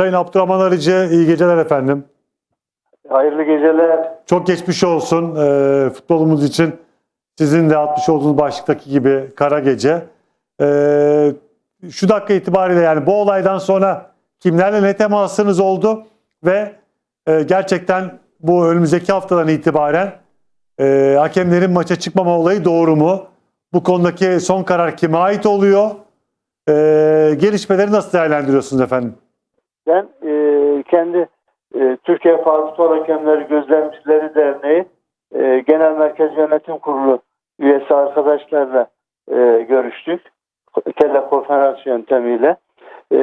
Sayın Abdurrahman Arıcı iyi geceler efendim. Hayırlı geceler. Çok geçmiş olsun e, futbolumuz için. Sizin de atmış olduğunuz başlıktaki gibi kara gece. E, şu dakika itibariyle yani bu olaydan sonra kimlerle ne temasınız oldu ve e, gerçekten bu önümüzdeki haftadan itibaren e, hakemlerin maça çıkmama olayı doğru mu? Bu konudaki son karar kime ait oluyor? E, gelişmeleri nasıl değerlendiriyorsunuz efendim? Ben e, kendi e, Türkiye Futbol Hakemleri Gözlemcileri Derneği e, Genel Merkez Yönetim Kurulu üyesi arkadaşlarla e, görüştük. Telekonferans yöntemiyle. E,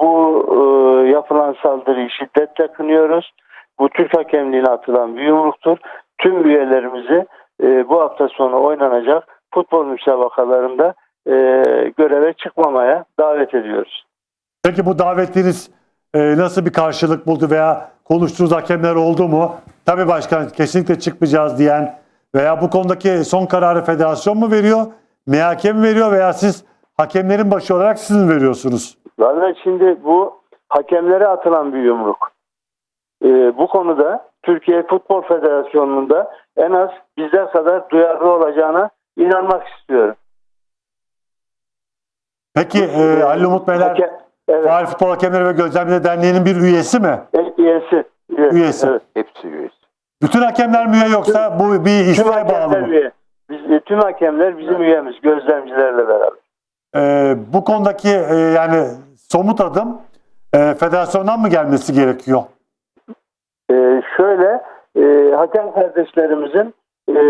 bu e, yapılan saldırıyı şiddetle kınıyoruz. Bu Türk hakemliğine atılan bir yumruktur. Tüm üyelerimizi e, bu hafta sonu oynanacak futbol müsabakalarında e, göreve çıkmamaya davet ediyoruz. Peki bu davetiniz e, nasıl bir karşılık buldu veya konuştuğunuz hakemler oldu mu? Tabii başkan kesinlikle çıkmayacağız diyen veya bu konudaki son kararı federasyon mu veriyor? MHK mi veriyor veya siz hakemlerin başı olarak siz mi veriyorsunuz? Vallahi şimdi bu hakemlere atılan bir yumruk. Ee, bu konuda Türkiye Futbol Federasyonu'nda en az bizler kadar duyarlı olacağına inanmak istiyorum. Peki e, Ali Umut Beyler Hakem- evet, Faal Futbol Hakemleri ve Gözlemcileri Derneği'nin bir üyesi mi? üyesi. üyesi. Üyesi. Evet. Hepsi üyesi. Bütün hakemler mi üye yoksa bu bir Tüm isteğe bağlı hakemler mı? üye. Biz, e, tüm hakemler bizim üyemiz gözlemcilerle beraber. E, bu konudaki e, yani somut adım e, federasyondan mı gelmesi gerekiyor? Ee, şöyle e, hakem kardeşlerimizin e,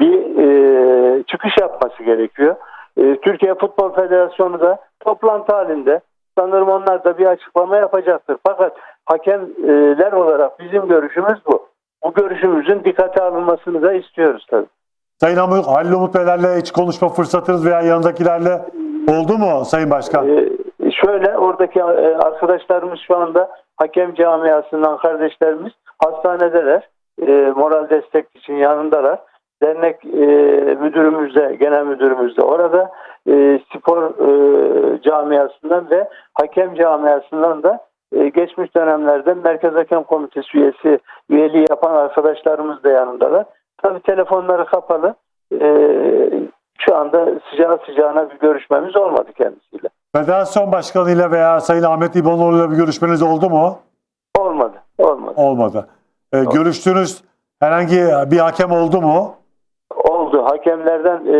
bir e, çıkış yapması gerekiyor. E, Türkiye Futbol Federasyonu da toplantı halinde sanırım onlar da bir açıklama yapacaktır. Fakat hakemler olarak bizim görüşümüz bu. Bu görüşümüzün dikkate alınmasını da istiyoruz tabii. Sayın Hamur, Halil Umut Beylerle hiç konuşma fırsatınız veya yanındakilerle oldu mu Sayın Başkan? Ee, şöyle oradaki e, arkadaşlarımız şu anda hakem camiasından kardeşlerimiz hastanedeler. E, moral destek için yanındalar. Dernek e, müdürümüz de, genel müdürümüz de orada. E, spor e, camiasından ve hakem camiasından da e, geçmiş dönemlerde Merkez Hakem Komitesi üyesi üyeliği yapan arkadaşlarımız da yanındalar. Tabii telefonları kapalı. E, şu anda sıcağı sıcağına bir görüşmemiz olmadı kendisiyle. Federasyon Başkanı'yla veya Sayın Ahmet İbanoğlu'yla bir görüşmeniz oldu mu? Olmadı. Olmadı. Olmadı. E, görüştüğünüz herhangi bir hakem oldu mu? Oldu. Hakemlerden e,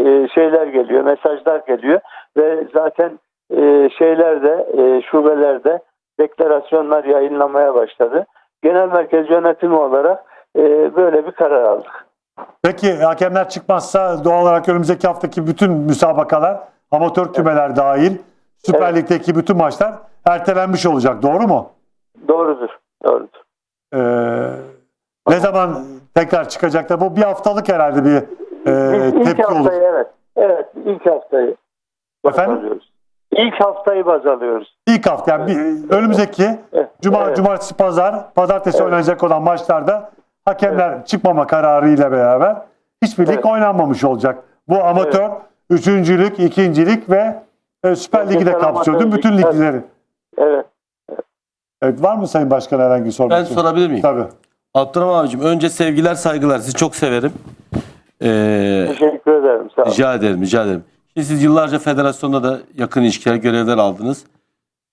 e, şeyler geliyor, mesajlar geliyor ve zaten e, şeylerde, e, şubelerde deklarasyonlar yayınlamaya başladı. Genel merkez yönetimi olarak e, böyle bir karar aldık. Peki hakemler çıkmazsa doğal olarak önümüzdeki haftaki bütün müsabakalar, amatör kümeler dahil, Süper Evet. Lig'deki bütün maçlar ertelenmiş olacak. Doğru mu? Doğrudur. Doğrudur. E, ne zaman tekrar çıkacaklar? Bu bir haftalık herhalde bir e, ilk tepki olur. haftayı evet. Evet, ilk haftayı baz Efendim? alıyoruz. İlk haftayı baz alıyoruz. İlk hafta yani bir, önümüzdeki Evet. Cuma, Evet. cumartesi, pazar, pazartesi Evet. oynanacak olan maçlarda hakemler çıkmama kararıyla beraber hiçbir lig Evet. oynanmamış olacak. Bu amatör, üçüncülük, ikincilik ve e, Süper Ligi de kapsıyor değil mi? Bütün lig, ligleri. Evet. Evet, var mı Sayın Başkan herhangi bir sorun? Ben sorabilir miyim? Tabii. Abdurrahman abicim önce sevgiler saygılar. Sizi çok severim. Ee, Teşekkür ederim. Sağ olun. rica ederim rica ederim. Şimdi siz yıllarca federasyonda da yakın ilişkiler görevler aldınız.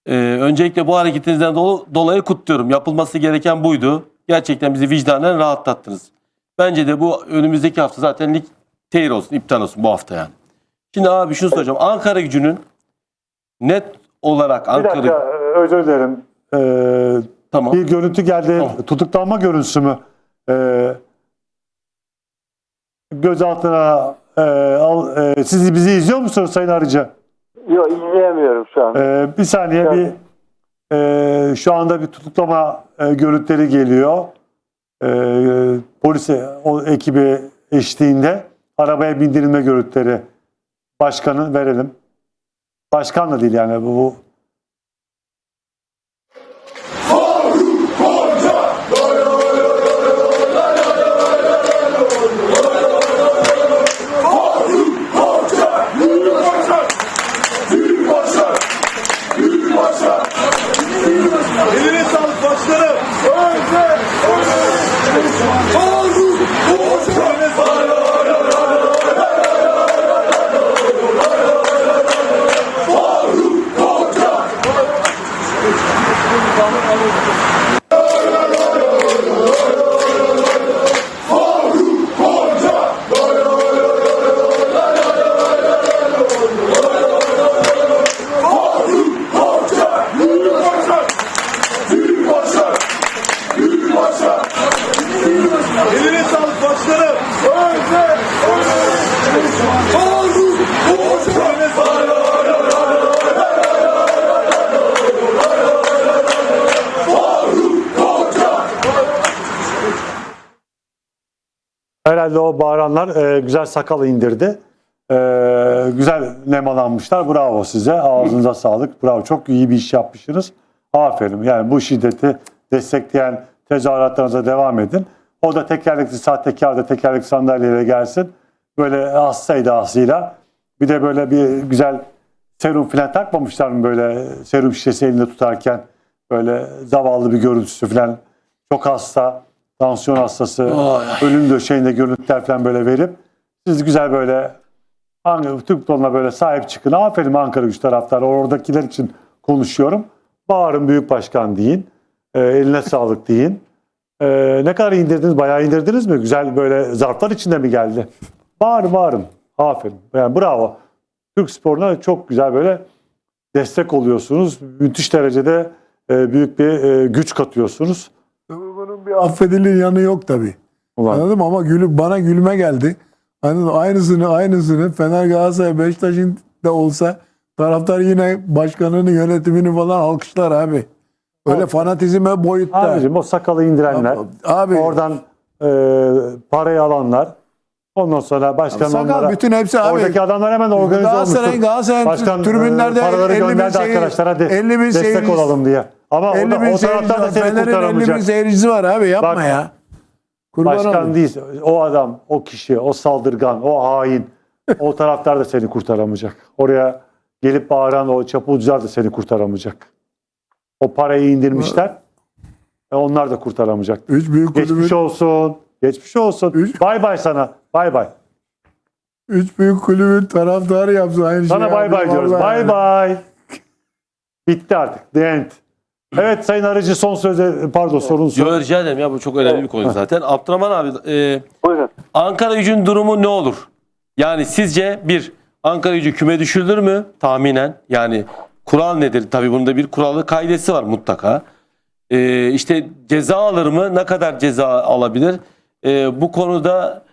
Ee, öncelikle bu hareketinizden dolu- dolayı kutluyorum. Yapılması gereken buydu. Gerçekten bizi vicdanen rahatlattınız. Bence de bu önümüzdeki hafta zaten lig tehir olsun, iptal olsun bu hafta yani. Şimdi abi şunu soracağım. Ankara gücünün net olarak Bir Ankara dakika, özür dilerim. Ee, tamam. bir görüntü geldi. Tamam. Tutuklanma görüntüsü mü? Ee, gözaltına e, al, e, siz bizi izliyor musunuz Sayın Arıcı? Yok izleyemiyorum şu an. Ee, bir saniye Tabii. bir e, şu anda bir tutuklama e, görüntüleri geliyor. E, polise o ekibi eşliğinde arabaya bindirilme görüntüleri başkanın verelim. Başkan da değil yani bu Büyük Herhalde o bağıranlar e, güzel sakalı indirdi. E, güzel nemalanmışlar. Bravo size. Ağzınıza sağlık. Bravo. Çok iyi bir iş yapmışsınız. Aferin. Yani bu şiddeti destekleyen tezahüratlarınıza devam edin. O da tekerlekli sahtekar da tekerlekli sandalyeyle gelsin. Böyle hasta edasıyla. Bir de böyle bir güzel serum falan takmamışlar mı böyle serum şişesi elinde tutarken böyle zavallı bir görüntüsü falan çok hasta tansiyon hastası Ay, ölüm döşeğinde görüntüler falan böyle verip siz güzel böyle Ankara, Türk futboluna böyle sahip çıkın. Aferin Ankara güç taraftarı. Oradakiler için konuşuyorum. Bağırın büyük başkan deyin. Ee, eline sağlık deyin. Ee, ne kadar indirdiniz? Bayağı indirdiniz mi? Güzel böyle zarflar içinde mi geldi? Bağırın bağırın. Aferin. Yani bravo. Türk sporuna çok güzel böyle destek oluyorsunuz. Müthiş derecede e, büyük bir e, güç katıyorsunuz. Bir affedilir yanı yok tabii. Ulan. Anladın mı? Ama gülüp bana gülme geldi. Hani aynısını aynısını Fener Galatasaray Beşiktaş'ın da olsa taraftar yine başkanını yönetimini falan alkışlar abi. Öyle Abi- fanatizme boyutta. Abicim o sakalı indirenler, abi oradan e, parayı alanlar, ondan sonra başkan sakal onlara, bütün hepsi abi. oradaki adamlar hemen organize Galatasaray'ın olmuştur. Galatasaray'ın Başkan tribünlerde e, paraları 50 bin gönderdi seyir- arkadaşlar hadi 50 bin destek seyircisi- olalım diye. Ama 50 o, bin da, o taraftar da seni Fener'in 50 bin kurtaramayacak. seyircisi var abi yapma Bak- ya. Kurban Başkan olayım. değil, o adam, o kişi, o saldırgan, o hain, o taraftar da seni kurtaramayacak. Oraya gelip bağıran o çapulcular da seni kurtaramayacak. O parayı indirmişler. E onlar da kurtaramayacak. Üç büyük kulübün Geçmiş olsun. Geçmiş olsun. Üç- Bay bay sana. Bay bay. üç büyük kulübün taraftarı yapsın aynı şeyi. Sana bay abi, bay diyoruz. vallahi Bay yani. bay. Bitti artık. The end. Evet Sayın Arıcı son sözü pardon sorun sor. Yo, rica ederim ya bu çok önemli bir konu zaten. Abdurrahman abi e, Buyurun. Ankara gücün durumu ne olur? Yani sizce bir Ankara gücü küme düşürülür mü? Tahminen. Yani kural nedir? Tabii bunda bir kuralı kaidesi var mutlaka. Ee, işte ceza alır mı? Ne kadar ceza alabilir? Ee, bu konuda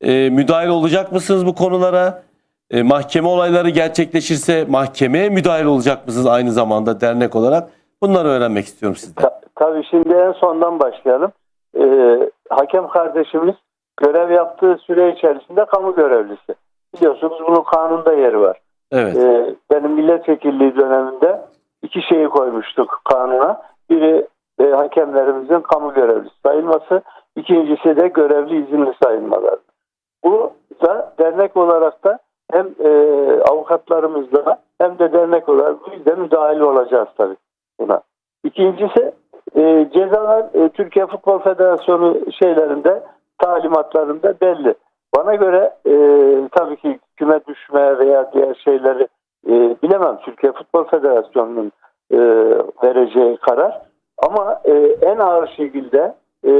e, müdahil olacak mısınız bu konulara? E, mahkeme olayları gerçekleşirse mahkemeye müdahil olacak mısınız aynı zamanda dernek olarak? Bunları öğrenmek istiyorum sizden. Ta- tabii şimdi en sondan başlayalım. Ee, hakem kardeşimiz görev yaptığı süre içerisinde kamu görevlisi. Biliyorsunuz bunun kanunda yeri var. Evet. Ee, benim milletvekilliği döneminde iki şeyi koymuştuk kanuna. Biri e, hakemlerimizin kamu görevlisi sayılması, ikincisi de görevli izinli sayılmaları. Bu da dernek olarak da hem e, avukatlarımızla hem de dernek olarak biz de müdahil olacağız tabii buna. İkincisi e, cezalar e, Türkiye Futbol Federasyonu şeylerinde talimatlarında belli. Bana göre e, tabii ki küme düşme veya diğer şeyleri e, bilemem. Türkiye Futbol Federasyonu'nun e, vereceği karar. Ama e, en ağır şekilde e,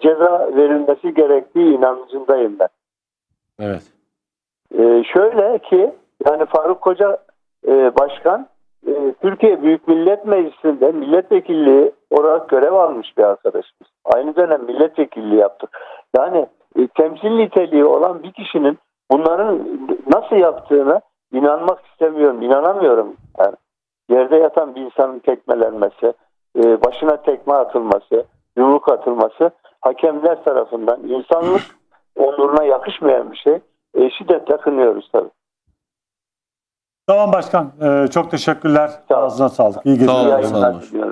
ceza verilmesi gerektiği inancındayım ben. Evet. Ee, şöyle ki yani Faruk Koca e, Başkan e, Türkiye Büyük Millet Meclisi'nde milletvekilliği olarak görev almış bir arkadaşımız. Aynı dönem milletvekilliği yaptı. Yani e, temsil niteliği olan bir kişinin bunların nasıl yaptığını inanmak istemiyorum, inanamıyorum. Yani yerde yatan bir insanın tekmelenmesi, e, başına tekme atılması, yumruk atılması hakemler tarafından insanlık onuruna yakışmayan bir şey. E, şiddetle kınıyoruz tabii. Tamam başkan. Ee, çok teşekkürler. Sağ ol. Ağzına sağlık. İyi Sağ geceler. yayınlar olun. diliyorum.